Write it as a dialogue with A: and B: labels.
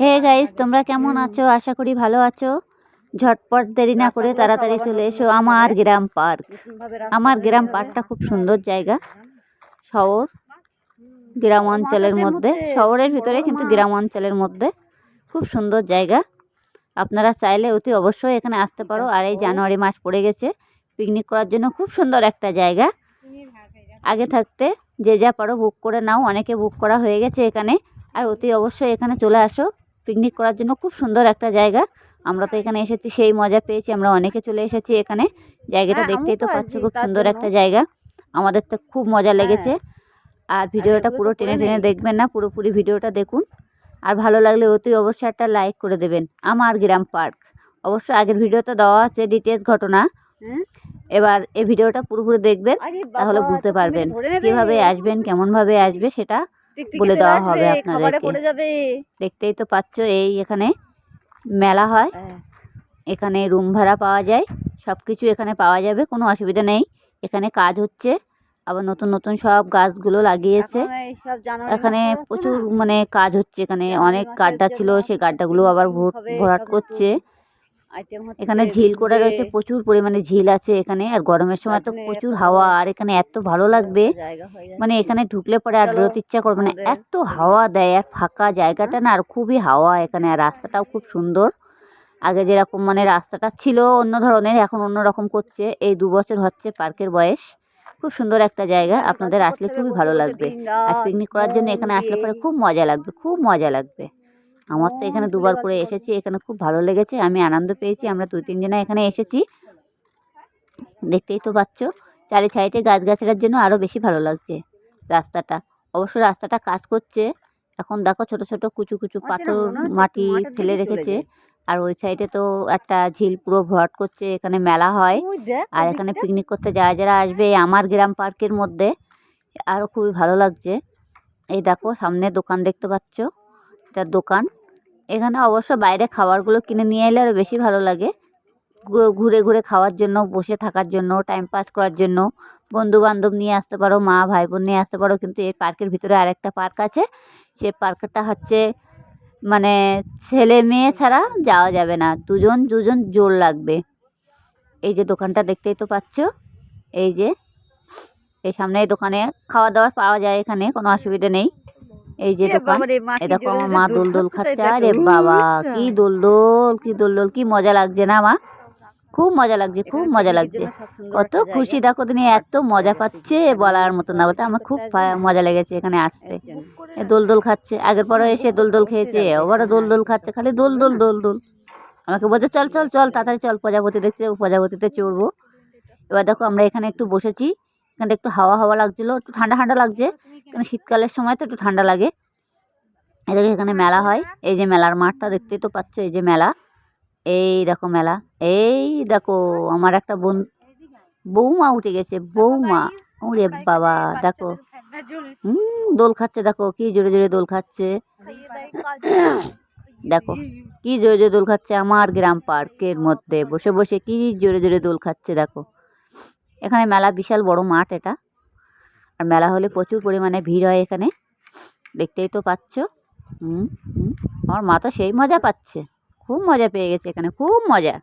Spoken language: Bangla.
A: হে গাইস, তোমরা কেমন আছো? আশা করি ভালো আছো। ঝটপট দেরি না করে তাড়াতাড়ি চলে এসো আমার গ্রাম পার্ক। আমার গ্রাম পার্কটা খুব সুন্দর জায়গা। শহর, গ্রাম অঞ্চলের মধ্যে। শহরের ভিতরে কিন্তু গ্রাম অঞ্চলের মধ্যে। খুব সুন্দর জায়গা। আপনারা চাইলে অতি অবশ্যই এখানে আসতে পারো। আর এই জানুয়ারি মাস পড়ে গেছে। পিকনিক করার জন্য খুব সুন্দর একটা জায়গা। আগে থাকতে যে যা পারো বুক করে নাও। অনেকে বুক করা হয়ে গেছে এখানে। আর অতি অবশ্যই এখানে চলে আসো। পিকনিক করার জন্য খুব সুন্দর একটা জায়গা। আমরা তো এখানে এসেছি সেই মজা পেয়েছি। আমরা অনেকে চলে এসেছি এখানে। জায়গাটা
B: হ্যাঁ,
A: দেখতেই তো পাচ্ছ খুব সুন্দর একটা জায়গা। আমাদের তো খুব মজা লেগেছে। আর ভিডিওটা পুরো টেনে টেনে দেখবেন না পুরোপুরি ভিডিওটা দেখুন। আর ভালো লাগলে অতি অবশ্যই একটা লাইক করে দেবেন। আমার গ্রাম পার্ক। অবশ্য আগের ভিডিওতে দেওয়া আছে ডিটেলস ঘটনা।
B: হ্যাঁ?
A: এবার এই ভিডিওটা পুরোপুরি দেখবেন তাহলে বুঝতে পারবেন কীভাবে আসবেন কেমনভাবে আসবে সেটা। বলে দেওয়া হবে আপনাদেরকে। দেখতেই তো পাচ্ছ এই এখানে মেলা হয়।
B: হ্যাঁ,
A: এখানে রুম ভাড়া পাওয়া যায়। সব কিছু এখানে পাওয়া যাবে কোনো অসুবিধা নেই। এখানে কাজ হচ্ছে। আবার নতুন নতুন সব গাছগুলো লাগিয়েছে।
B: এখন
A: প্রচুর মানে কাজ হচ্ছে। এখানে অনেক গাড্ডা ছিল সেই গাড্ডাগুলো আবার ভরাট করছে। এখানে ঝিল করে রয়েছে প্রচুর পরিমাণে ঝিল আছে এখানে আর গরমের সময় তো প্রচুর হাওয়া আর এখানে এত ভালো লাগবে। মানে এখানে ঢুকলে পরে আর বেরোতে ইচ্ছা করবে না এত হাওয়া দেয় আর ফাঁকা জায়গাটা না আর খুবই হাওয়া এখানে আর রাস্তাটাও খুব সুন্দর। আগে যেরকম মানে রাস্তাটা ছিল অন্য ধরনের এখন অন্য রকম করছে এই দু বছর হচ্ছে পার্কের বয়স। খুব সুন্দর একটা জায়গা আপনাদের আসলে খুবই ভালো লাগবে। আর পিকনিক করার জন্য এখানে আসলে পরে খুব মজা লাগবে খুব মজা লাগবে। আমার তো এখানে দুবার করে এসেছি এখানে খুব ভালো লেগেছে আমি আনন্দ পেয়েছি আমরা দুই তিনজনে এখানে এসেছি। দেখতেই তো পাচ্ছ চারি সাইডে গাছগাছড়ার জন্য আরও বেশি ভালো লাগছে রাস্তাটা। অবশ্য রাস্তাটা কাজ করছে এখন দেখো ছোট ছোট কুচু কুচু পাথর মাটি ফেলে রেখেছে। আর ওই সাইডে তো একটা ঝিল পুরো ভরাট করছে এখানে মেলা হয়। আর এখানে পিকনিক করতে যারা যারা আসবে আমার গ্রাম পার্কের মধ্যে আরও খুবই ভালো লাগছে। এই দেখো সামনে দোকান দেখতে পাচ্ছ। এটা দোকান। এখানে অবশ্য বাইরে খাবারগুলো কিনে নিয়ে এলে আরও বেশি ভালো লাগে। ঘুরে ঘুরে খাওয়ার জন্য, বসে থাকার জন্য টাইম পাস করার জন্য। বন্ধু বান্ধব নিয়ে আসতে পারো, মা ভাই বোন নিয়ে আসতে পারো, কিন্তু এই পার্কের ভিতরে আরেকটা পার্ক আছে। সে পার্কটা হচ্ছে মানে ছেলে মেয়ে ছাড়া যাওয়া যাবে না। দুজন দুজন জোর লাগবে। এই যে দোকানটা দেখতেই তো পাচ্ছ। এই যে, এই সামনে দোকানে খাওয়া দাওয়া পাওয়া যায় এখানে, কোনো অসুবিধা নেই। এই যে দোকান দেখো আমার মা
B: দোল
A: দোল
B: খাচ্ছে,
A: আরে বাবা কি দোল দোল কি দোল দোল কি মজা লাগছে না মা? খুব মজা লাগছে খুব মজা লাগছে। কত খুশি দেখো তুমি এত মজা পাচ্ছে বলার মতো না বলতে আমার খুব মজা লেগেছে এখানে আসতে। দোল দোল খাচ্ছে আগের পরে এসে দোল দোল খেয়েছে আবারও দোল দোল খাচ্ছে খালি দোল দোল দোল দোল আমাকে বলছে চল চল চল তাড়াতাড়ি চল প্রজাপতি দেখছে প্রজাপতিতে চড়বো। এবার দেখো আমরা এখানে একটু বসেছি এখানটা একটু হাওয়া হাওয়া লাগছিল একটু ঠান্ডা ঠান্ডা লাগছে। কারণ শীতকালের সময় তো একটু ঠান্ডা লাগে। এদিকে এখানে মেলা হয়। এই যে মেলার মাঠটা দেখতেই তো পাচ্ছ, এই যে মেলা। এই দেখো মেলা। এই দেখো, আমার একটা বোন বৌমা উঠে গেছে, বৌমা। ওরে বাবা, দেখো। হুম দোল খাচ্ছে, দেখো, কি জোরে জোরে দোল খাচ্ছে। দেখো, কি জোরে জোরে দোল খাচ্ছে আমার গ্রাম পার্কের মধ্যে। বসে বসে কি জোরে জোরে দোল খাচ্ছে, দেখো। এখানে মেলা বিশাল বড় মাঠ এটা। আর মেলা হলে প্রচুর পরিমাণে ভিড় হয় এখানে। দেখতেই তো পাচ্ছ। হুম হুম। আমার মা তো সেই মজা পাচ্ছে। খুব মজা পেয়ে গেছে এখানে, খুব মজা।